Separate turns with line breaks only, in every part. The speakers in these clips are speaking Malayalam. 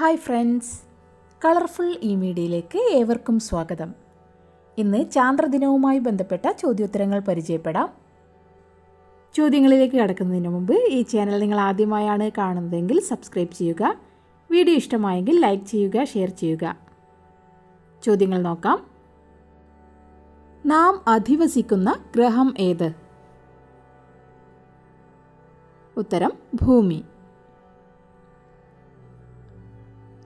Hi friends. കളർഫുൾ ഇ മീഡിയയിലേക്ക് ഏവർക്കും സ്വാഗതം. ഇന്ന് ചാന്ദ്രദിനവുമായി ബന്ധപ്പെട്ട ചോദ്യോത്തരങ്ങൾ പരിചയപ്പെടാം. ചോദ്യങ്ങളിലേക്ക് കടക്കുന്നതിന് മുമ്പ് ഈ ചാനൽ നിങ്ങൾ ആദ്യമായാണ് കാണുന്നതെങ്കിൽ സബ്സ്ക്രൈബ് ചെയ്യുക വീഡിയോ ഇഷ്ടമായെങ്കിൽ ലൈക്ക് ചെയ്യുക ഷെയർ ചെയ്യുക. ചോദ്യങ്ങൾ നോക്കാം. നാം അധിവസിക്കുന്ന ഗ്രഹം ഏത്? ഉത്തരം ഭൂമി.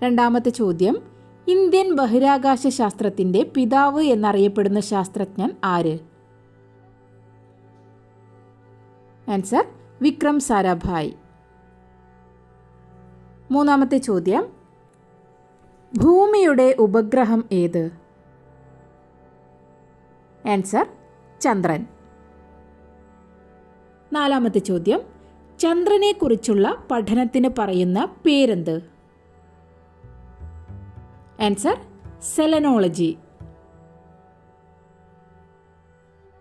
രണ്ടാമത്തെ ചോദ്യം ഇന്ത്യൻ ബഹിരാകാശ ശാസ്ത്രത്തിന്റെ പിതാവ് എന്നറിയപ്പെടുന്ന ശാസ്ത്രജ്ഞൻ ആര്? ആൻസർ വിക്രം സാരാഭായ്. മൂന്നാമത്തെ ചോദ്യം ഭൂമിയുടെ ഉപഗ്രഹം ഏത്? ആൻസർ ചന്ദ്രൻ. നാലാമത്തെ ചോദ്യം ചന്ദ്രനെക്കുറിച്ചുള്ള പഠനത്തിന് പറയുന്ന പേരെന്ത്? Answer selenology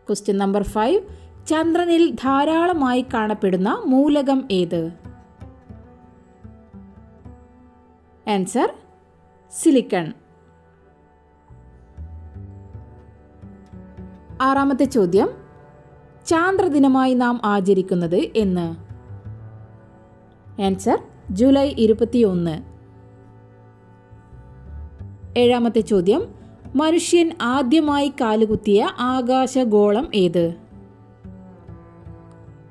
question number five ചന്ദ്രനിൽ ധാരാളമായി കാണപ്പെടുന്ന മൂലകം ഏത്? ആൻസർ സിലിക്കൺ ആറാമത്തെ ചോദ്യം ചാന്ദ്രദിനമായി നാം ആചരിക്കുന്നത് എന്ന്. ആൻസർ ജൂലൈ ഇരുപത്തിയൊന്ന്. ഏഴാമത്തെ ചോദ്യം. മനുഷ്യൻ ആദ്യമായി കാലുകുത്തിയ ആകാശഗോളം ഏത്?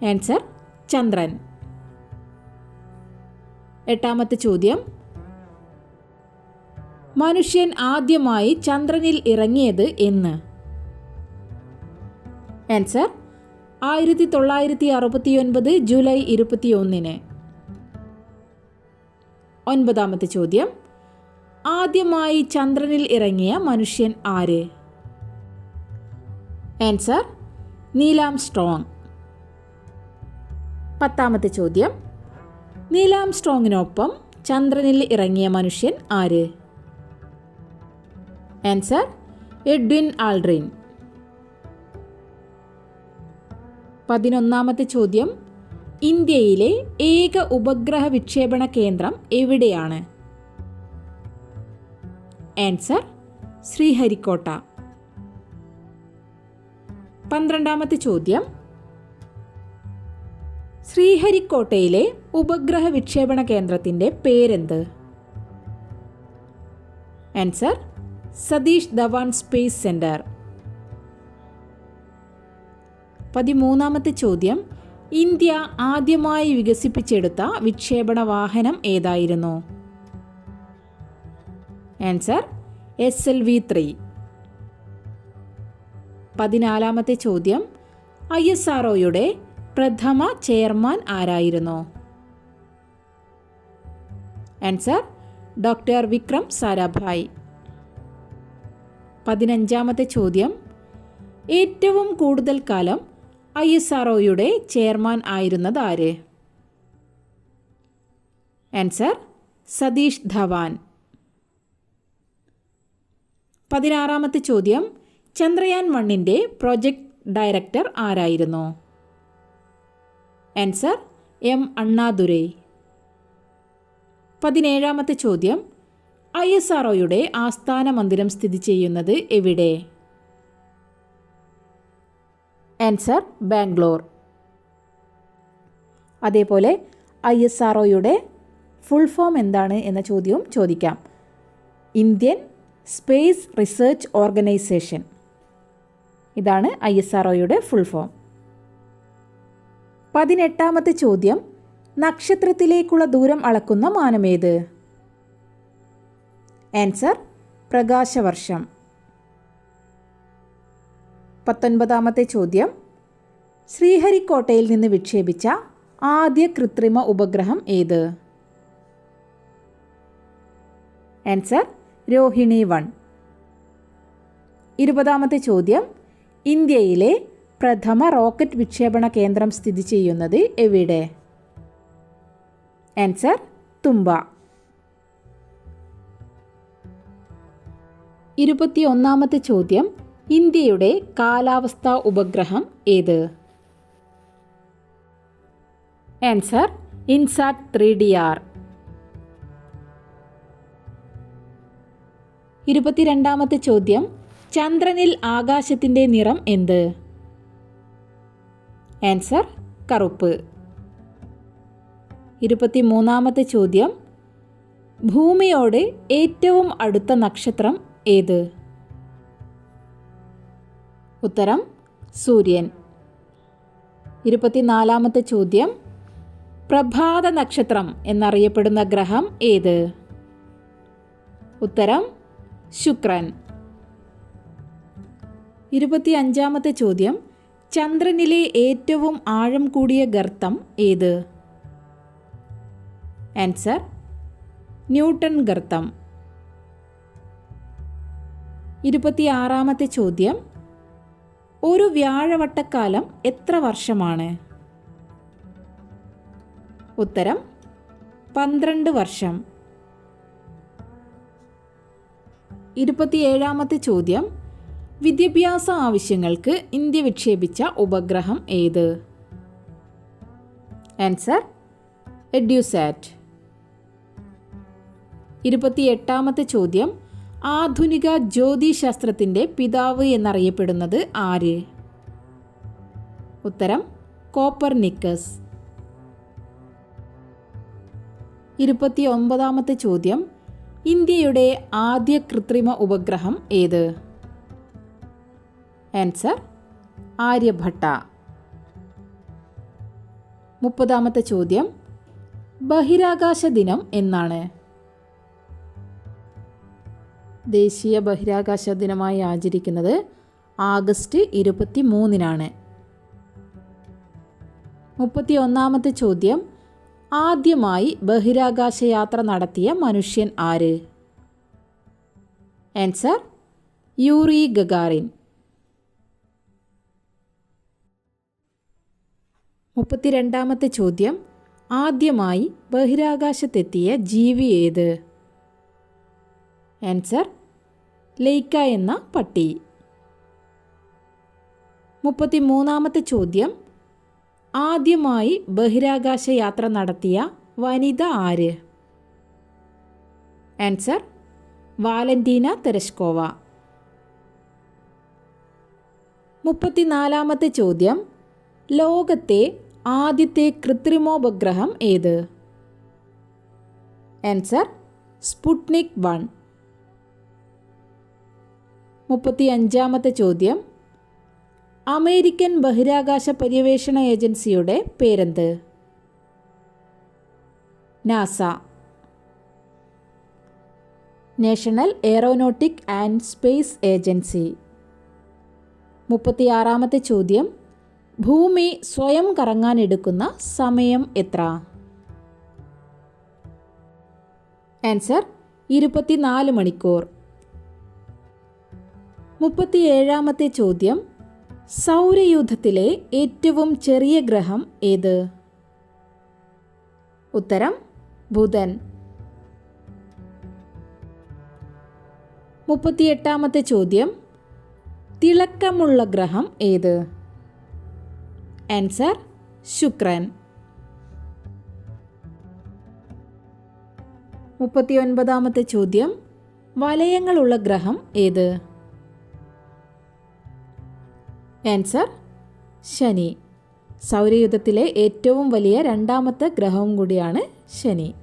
ആൻസർ ചന്ദ്രൻ. എട്ടാമത്തെ ചോദ്യം. മനുഷ്യൻ ആദ്യമായി ചന്ദ്രനിൽ ഇറങ്ങിയത് എന്ന്? ആൻസർ ആയിരത്തി തൊള്ളായിരത്തി അറുപത്തിയൊൻപത് ജൂലൈ ഇരുപത്തിയൊന്നിന്. ഒൻപതാമത്തെ ചോദ്യം. ആദ്യമായി ചന്ദ്രനിൽ ഇറങ്ങിയ മനുഷ്യൻ ആര്? Answer Neil Armstrong. പത്താമത്തെ ചോദ്യം. നീലാം സ്ട്രോങ്ങിനൊപ്പം ചന്ദ്രനിൽ ഇറങ്ങിയ മനുഷ്യൻ ആര്? Answer Edwin Aldrin. പതിനൊന്നാമത്തെ ചോദ്യം. ഇന്ത്യയിലെ ഏക ഉപഗ്രഹ വിക്ഷേപണ കേന്ദ്രം എവിടെയാണ്? ആൻസർ ശ്രീഹരിക്കോട്ട. പന്ത്രണ്ടാമത്തെ ചോദ്യം. ശ്രീഹരിക്കോട്ടയിലെ ഉപഗ്രഹ വിക്ഷേപണ കേന്ദ്രത്തിന്റെ പേരെന്ത്? Answer Satish Dhawan space centre പതിമൂന്നാമത്തെ ചോദ്യം. ഇന്ത്യ ആദ്യമായി വികസിപ്പിച്ചെടുത്ത വിക്ഷേപണ വാഹനം ഏതായിരുന്നു? Answer S L V three പതിനാലാമത്തെ ചോദ്യം ഐ എസ് ആർ ഒയുടെ പ്രഥമ ചെയർമാൻ ആരായിരുന്നു? ആൻസർ ഡോക്ടർ വിക്രം സാരാഭായ് പതിനഞ്ചാമത്തെ ചോദ്യം ഏറ്റവും കൂടുതൽ കാലം ഐ എസ് ആർ ഒയുടെ ചെയർമാൻ ആയിരുന്നത് ആര്? ആൻസർ സതീഷ് ധവാൻ. പതിനാറാമത്തെ ചോദ്യം. ചന്ദ്രയാൻ വണ്ണിന്റെ പ്രോജക്റ്റ് ഡയറക്ടർ ആരായിരുന്നു? Answer M Annadurai. പതിനേഴാമത്തെ ചോദ്യം. ഐ എസ് ആർ ആസ്ഥാന മന്ദിരം സ്ഥിതി ചെയ്യുന്നത് എവിടെ? ആൻസർ ബാംഗ്ലൂർ. അതേപോലെ I S R full form എന്താണ് എന്ന ചോദ്യവും ചോദിക്കാം. ഇന്ത്യൻ സ്പേസ് റിസർച്ച് ഓർഗനൈസേഷൻ ഇതാണ് ഐ എസ് ആർ ഒയുടെ ഫുൾ ഫോം പതിനെട്ടാമത്തെ ചോദ്യം നക്ഷത്രത്തിലേക്കുള്ള ദൂരം അളക്കുന്ന മാനമേത്? ആൻസർ പ്രകാശവർഷം. പത്തൊൻപതാമത്തെ ചോദ്യം ശ്രീഹരിക്കോട്ടയിൽ നിന്ന് വിക്ഷേപിച്ച ആദ്യ കൃത്രിമ ഉപഗ്രഹം ഏത്? Answer Rohini one. ഇരുപതാമത്തെ ചോദ്യം. ഇന്ത്യയിലെ പ്രഥമ റോക്കറ്റ് വിക്ഷേപണ കേന്ദ്രം സ്ഥിതി ചെയ്യുന്നത് എവിടെ? ആൻസർ തുമ്പ ഇരുപത്തിയൊന്നാമത്തെ ചോദ്യം. ഇന്ത്യയുടെ കാലാവസ്ഥാ ഉപഗ്രഹം ഏത്? Answer INSAT three D R. ഇരുപത്തിരണ്ടാമത്തെ ചോദ്യം ചന്ദ്രനിൽ ആകാശത്തിന്റെ നിറം എന്ത്? ആൻസർ കറുപ്പ്. ഇരുപത്തിമൂന്നാമത്തെ ചോദ്യം ഭൂമിയോട് ഏറ്റവും അടുത്ത നക്ഷത്രം ഏത്? ഉത്തരം സൂര്യൻ. ഇരുപത്തിനാലാമത്തെ ചോദ്യം പ്രഭാത നക്ഷത്രം എന്നറിയപ്പെടുന്ന ഗ്രഹം ഏത്? ഉത്തരം ശുക്രൻ. ഇരുപത്തി അഞ്ചാമത്തെ ചോദ്യം. ചന്ദ്രനിലെ ഏറ്റവും ആഴം കൂടിയ ഗർത്തം ഏത്? ആൻസർ ന്യൂട്ടൺ ഗർത്തം. ഇരുപത്തിയാറാമത്തെ ചോദ്യം. ഒരു വ്യാഴവട്ടക്കാലം എത്ര വർഷമാണ്? ഉത്തരം പന്ത്രണ്ട് വർഷം. ഇരുപത്തിയേഴാമത്തെ ചോദ്യം. വിദ്യാഭ്യാസ ആവശ്യങ്ങൾക്ക് ഇന്ത്യ വിക്ഷേപിച്ച ഉപഗ്രഹം ഏത്? Answer EDUSAT. ഇരുപത്തിയെട്ടാമത്തെ ചോദ്യം. ആധുനിക ജ്യോതിശാസ്ത്രത്തിന്റെ പിതാവ് എന്നറിയപ്പെടുന്നത് ആര്? ഉത്തരം കോപ്പർ നിക്കസ് ഇരുപത്തി ഒമ്പതാമത്തെ ചോദ്യം. ഇന്ത്യയുടെ ആദ്യ കൃത്രിമ ഉപഗ്രഹം ഏത്? ആൻസർ ആര്യഭട്ട. മുപ്പതാമത്തെ ചോദ്യം ബഹിരാകാശ ദിനം എന്നാണ്. ദേശീയ ബഹിരാകാശ ദിനമായി ആചരിക്കുന്നത് ആഗസ്റ്റ് ഇരുപത്തി മൂന്നിനാണ് മുപ്പത്തി ഒന്നാമത്തെ ചോദ്യം ആദ്യമായി ബഹിരാകാശയാത്ര നടത്തിയ മനുഷ്യൻ ആര്? Answer Yuri Gagarin. മുപ്പത്തിരണ്ടാമത്തെ ചോദ്യം ആദ്യമായി ബഹിരാകാശത്തെത്തിയ ജീവി ഏത്? ആൻസർ ലൈക്ക എന്ന പട്ടി. മുപ്പത്തിമൂന്നാമത്തെ ചോദ്യം ആദ്യമായി ബഹിരാകാശ യാത്ര നടത്തിയ വനിത ആര്? ആൻസർ വാലന്റീന തെരഷ്കോവ മുപ്പത്തിനാലാമത്തെ ചോദ്യം ലോകത്തെ ആദ്യത്തെ കൃത്രിമോപഗ്രഹം ഏത്? Answer Sputnik one. മുപ്പത്തി അഞ്ചാമത്തെ ചോദ്യം അമേരിക്കൻ ബഹിരാകാശ പര്യവേഷണ ഏജൻസിയുടെ പേരെന്ത്? NASA. National aeronautic and space agency. മുപ്പത്തിയാറാമത്തെ ചോദ്യം. ഭൂമി സ്വയം കറങ്ങാൻ എടുക്കുന്ന സമയം എത്ര? ആൻസർ ഇരുപത്തിനാല് മണിക്കൂർ. മുപ്പത്തിയേഴാമത്തെ ചോദ്യം. സൗരയൂഥത്തിലെ ഏറ്റവും ചെറിയ ഗ്രഹം ഏത്? ഉത്തരം ബുധൻ. മുപ്പത്തിയെട്ടാമത്തെ ചോദ്യം തിളക്കമുള്ള ഗ്രഹം ഏത്? ആൻസർ ശുക്രൻ. മുപ്പത്തിയൊൻപതാമത്തെ ചോദ്യം വലയങ്ങളുള്ള ഗ്രഹം ഏത്? ആൻസർ ശനി. സൗരയുധത്തിലെ ഏറ്റവും വലിയ രണ്ടാമത്തെ ഗ്രഹവും കൂടിയാണ് ശനി.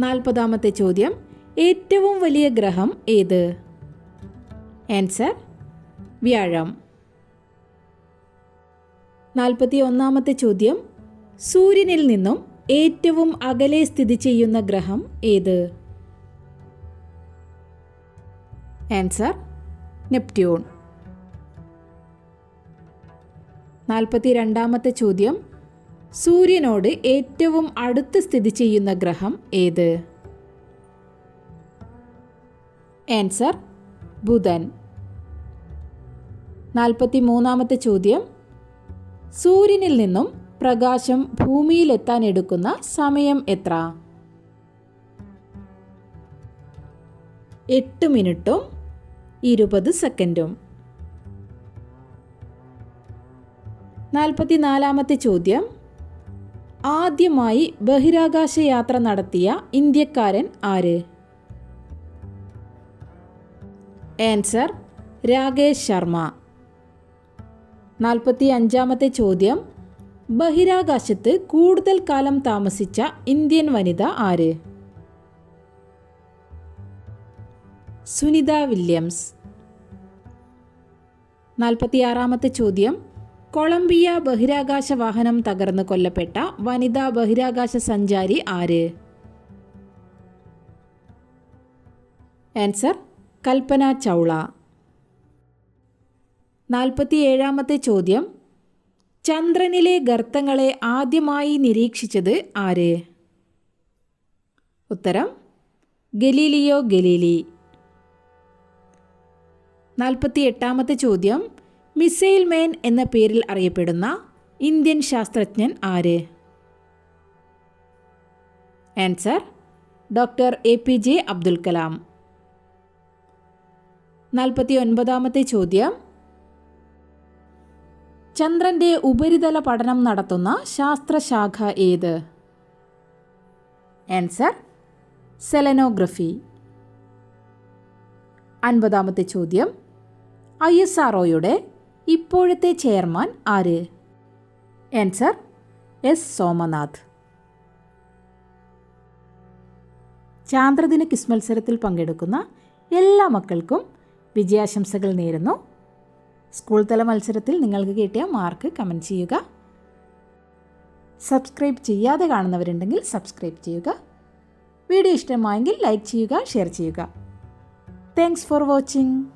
നാൽപ്പതാമത്തെ ചോദ്യം ഏറ്റവും വലിയ ഗ്രഹം ഏത്? ആൻസർ വ്യാഴം. നാൽപ്പത്തി ഒന്നാമത്തെ ചോദ്യം സൂര്യനിൽ നിന്നും ഏറ്റവും അകലെ സ്ഥിതി ചെയ്യുന്ന ഗ്രഹം ഏത്? Answer Neptune. നാൽപ്പത്തി രണ്ടാമത്തെ ചോദ്യം. സൂര്യനോട് ഏറ്റവും അടുത്ത് സ്ഥിതി ചെയ്യുന്ന ഗ്രഹം ഏത്? ആൻസർ ബുധൻ. നാൽപ്പത്തി മൂന്നാമത്തെ ചോദ്യം. സൂര്യനിൽ നിന്നും പ്രകാശം ഭൂമിയിലെത്താൻ എടുക്കുന്ന സമയം എത്ര? എട്ട് മിനിറ്റും ഇരുപത് സെക്കൻഡും. നാൽപ്പത്തിനാലാമത്തെ ചോദ്യം. ആദ്യമായി ബഹിരാകാശ യാത്ര നടത്തിയ ഇന്ത്യക്കാരൻ ആര്? ആൻസർ രാകേഷ് ശർമ്മ. നാൽപ്പത്തി അഞ്ചാമത്തെ ചോദ്യം. ബഹിരാകാശത്ത് കൂടുതൽ കാലം താമസിച്ച ഇന്ത്യൻ വനിത ആര്? സുനിത വില്യംസ്. നാൽപ്പത്തിയാറാമത്തെ ചോദ്യം. കൊളംബിയ ബഹിരാകാശ വാഹനം തകർന്ന് കൊല്ലപ്പെട്ട വനിതാ ബഹിരാകാശ സഞ്ചാരി ആര്? ആൻസർ കൽപ്പന ചൗള. നാൽപ്പത്തിയേഴാമത്തെ ചോദ്യം. ചന്ദ്രനിലെ ഗർത്തങ്ങളെ ആദ്യമായി നിരീക്ഷിച്ചത് ആര്? ഉത്തരം ഗലീലിയോ ഗലീലി. നാൽപ്പത്തി എട്ടാമത്തെ ചോദ്യം മിസൈൽ മാൻ എന്ന പേരിൽ അറിയപ്പെടുന്ന ഇന്ത്യൻ ശാസ്ത്രജ്ഞൻ ആര്? Answer doctor A P J Abdul Kalam. നാൽപ്പത്തി ഒൻപതാമത്തെ ചോദ്യം ചന്ദ്രന്റെ ഉപരിതല പഠനം നടത്തുന്ന ശാസ്ത്രശാഖ ഏത്? Answer selenography. അൻപതാമത്തെ ചോദ്യം ഐ എസ് ആർ ഒയുടെ ഇപ്പോഴത്തെ ചെയർമാൻ ആര്? Answer S Somanath. ചാന്ദ്രദിന ക്വിസ് മത്സരത്തിൽ പങ്കെടുക്കുന്ന എല്ലാ മക്കൾക്കും വിജയാശംസകൾ നേരുന്നു. സ്കൂൾ തല മത്സരത്തിൽ നിങ്ങൾക്ക് കിട്ടിയ മാർക്ക് കമന്റ് ചെയ്യുക. സബ്സ്ക്രൈബ് ചെയ്യാതെ കാണുന്നവരുണ്ടെങ്കിൽ സബ്സ്ക്രൈബ് ചെയ്യുക. വീഡിയോ ഇഷ്ടമായെങ്കിൽ ലൈക്ക് ചെയ്യുക ഷെയർ ചെയ്യുക. Thanks for watching.